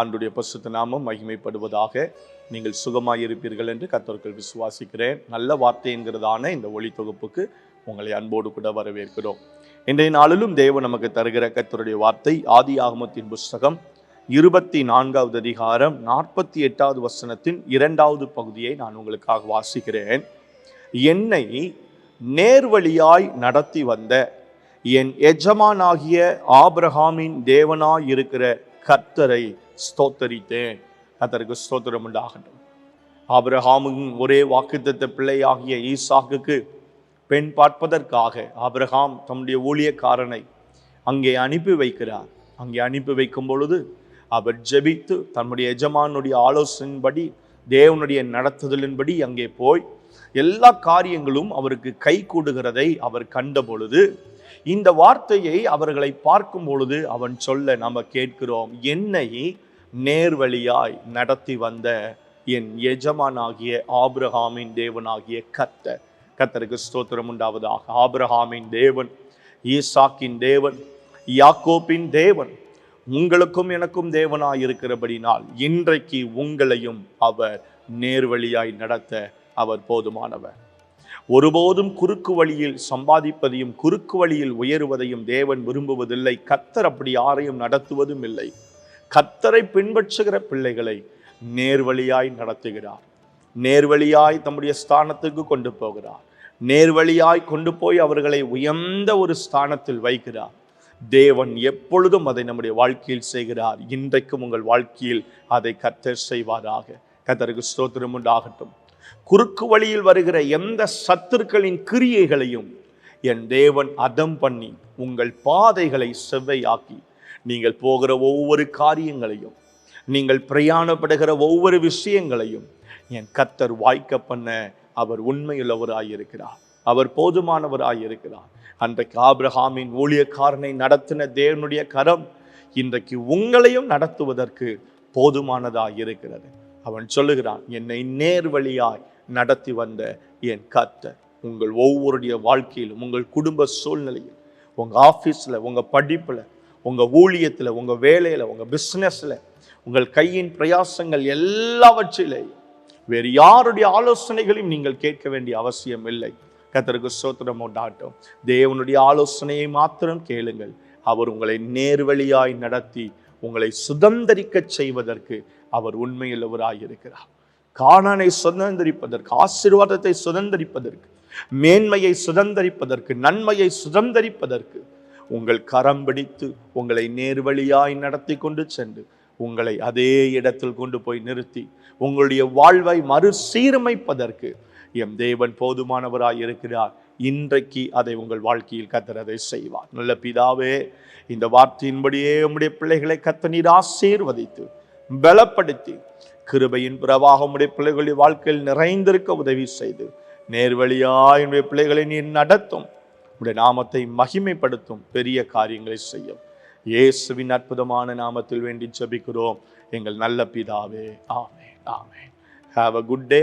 ஆண்டுடைய பசுத்த நாமம் மகிமைப்படுவதாக நீங்கள் சுகமாக இருப்பீர்கள் என்று கத்தர்கள் விசுவாசிக்கிறேன். நல்ல வார்த்தை என்கிறதான இந்த ஒளி தொகுப்புக்கு உங்களை அன்போடு கூட வரவேற்கிறோம். இன்றைய நாளிலும் தேவன் நமக்கு தருகிற கத்தருடைய வார்த்தை ஆதி ஆகமத்தின் புஸ்தகம் இருபத்தி நான்காவது அதிகாரம் நாற்பத்தி எட்டாவது வசனத்தின் இரண்டாவது பகுதியை நான் உங்களுக்காக வாசிக்கிறேன். என்னை நேர்வழியாய் நடத்தி வந்த என் எஜமானாகிய ஆபிரகாமின் தேவனாய் இருக்கிற கர்த்தரை ஸ்தோத்தரித்தேன் அதற்கு ஸ்தோத்திரம் உண்டாகட்டும். ஆபிரகாமின் ஒரே வாக்குத்தத்த பிள்ளையாகிய ஈசாக்குக்கு பெண் பார்ப்பதற்காக ஆபிரகாம் தம்முடைய ஊழியக்காரனை அங்கே அனுப்பி வைக்கிறார். அங்கே அனுப்பி வைக்கும் பொழுது அவர் ஜெபித்து தன்னுடைய எஜமானுடைய ஆலோசனையின்படி தேவனுடைய நடத்துதலின்படி அங்கே போய் எல்லா காரியங்களும் அவருக்கு கை கூடுகிறதை அவர் கண்ட பொழுது இந்த வார்த்தையை அவர்களை பார்க்கும் பொழுது அவன் சொல்ல நாம் கேட்கிறோம் என்னை நேர்வழியாய் நடத்தி வந்த என் எஜமானாகிய ஆப்ரஹாமின் தேவனாகிய கத்த கத்தருக்கு ஸ்தோத்திரம் உண்டாவதாக. ஆப்ரஹாமின் தேவன் ஈசாக்கின் தேவன் யாக்கோப்பின் தேவன் உங்களுக்கும் எனக்கும் தேவனாய் இருக்கிறபடினால் இன்றைக்கு உங்களையும் அவர் நேர்வழியாய் நடத்த அவர் போதுமானவர். ஒருபோதும் குறுக்கு வழியில் சம்பாதிப்பதையும் குறுக்கு வழியில் உயருவதையும் தேவன் விரும்புவதில்லை. கத்தர் அப்படி யாரையும் நடத்துவதும் இல்லை கத்தரை பின்பற்றுகிற பிள்ளைகளை நேர்வழியாய் நடத்துகிறார். நேர்வழியாய் தம்முடைய ஸ்தானத்துக்கு கொண்டு போகிறார். நேர்வழியாய் கொண்டு போய் அவர்களை உயர்ந்த ஒரு ஸ்தானத்தில் வைக்கிறார். தேவன் எப்பொழுதும் அதை நம்முடைய வாழ்க்கையில் செய்கிறார். இன்றைக்கும் உங்கள் வாழ்க்கையில் அதை கத்தர் செய்வாராக. கத்தருக்கு ஸ்தோத்திரம் உண்டாகட்டும். குறுக்கு வழியில் வருகிற எந்த சத்துருக்களின் கிரியைகளையும் என் தேவன் அதம் பண்ணி உங்கள் பாதைகளை செவ்வையாக்கி நீங்கள் போகிற ஒவ்வொரு காரியங்களையும் நீங்கள் பிரயாணப்படுகிற ஒவ்வொரு விஷயங்களையும் என் கத்தர் வாய்க்க பண்ண அவர் உண்மையுள்ளவராயிருக்கிறார். அவர் போதுமானவராயிருக்கிறார். அன்றைக்கு ஆப்ரஹாமின் ஊழியக்காரனை நடத்தின தேவனுடைய கரம் இன்றைக்கு உங்களையும் நடத்துவதற்கு போதுமானதாக இருக்கிறது அவன் சொல்லுகிறான் என்னை நேர்வழியாய் நடத்தி வந்த என் கத்தர் உங்கள் ஒவ்வொருடைய வாழ்க்கையிலும் உங்கள் குடும்ப சூழ்நிலையில் உங்கள் ஆஃபீஸில் உங்கள் படிப்பில் உங்கள் ஊழியத்தில் உங்கள் வேலையில் உங்கள் பிஸ்னஸில் உங்கள் கையின் பிரயாசங்கள் எல்லாவற்றிலேயும் வேறு யாருடைய ஆலோசனைகளையும் நீங்கள் கேட்க வேண்டிய அவசியம் இல்லை. கத்தருக்கு சோத்திரம் உண்டாட்டும் தேவனுடைய ஆலோசனையை மாத்திரம் கேளுங்கள். அவர் உங்களை நேர்வழியாய் நடத்தி உங்களை சுதந்திரிக்க செய்வதற்கு அவர் உண்மையுள்ளவராய் இருக்கிறார். காணானை சுதந்திரிப்பதற்கு ஆசீர்வாதத்தை சுதந்திரிப்பதற்கு மேன்மையை சுதந்திரிப்பதற்கு நன்மையை சுதந்திரிப்பதற்கு உங்கள் கரம் பிடித்து உங்களை நேர்வழியாய் நடத்தி கொண்டு சென்று உங்களை அதே இடத்தில் கொண்டு போய் நிறுத்தி உங்களுடைய வாழ்வை மறுசீரமைப்பதற்கு எம் தேவன் போதுமானவராய் இருக்கிறார். இன்றைக்கு அதை உங்கள் வாழ்க்கையில் கத்தர் செய்வார். நல்ல பிதாவே இந்த வார்த்தையின்படியே உம்முடைய பிள்ளைகளை கத்தனீர் ஆசீர்வதித்து பலப்படுத்தி கிருபையின் பிரவாகம் உடைய பிள்ளைகளுடைய வாழ்க்கையில் நிறைந்திருக்க உதவி செய்து நேர்வழியாய் என்னுடைய பிள்ளைகளை நீர் நடத்தும் உடைய நாமத்தை மகிமைப்படுத்தும் பெரிய காரியங்களை செய்யும். இயேசுவின் அற்புதமான நாமத்தில் வேண்டி ஜெபிக்கிறோம். எங்கள் நல்ல பிதாவே ஆமே ஆமே ஹாவ் அ குட் டே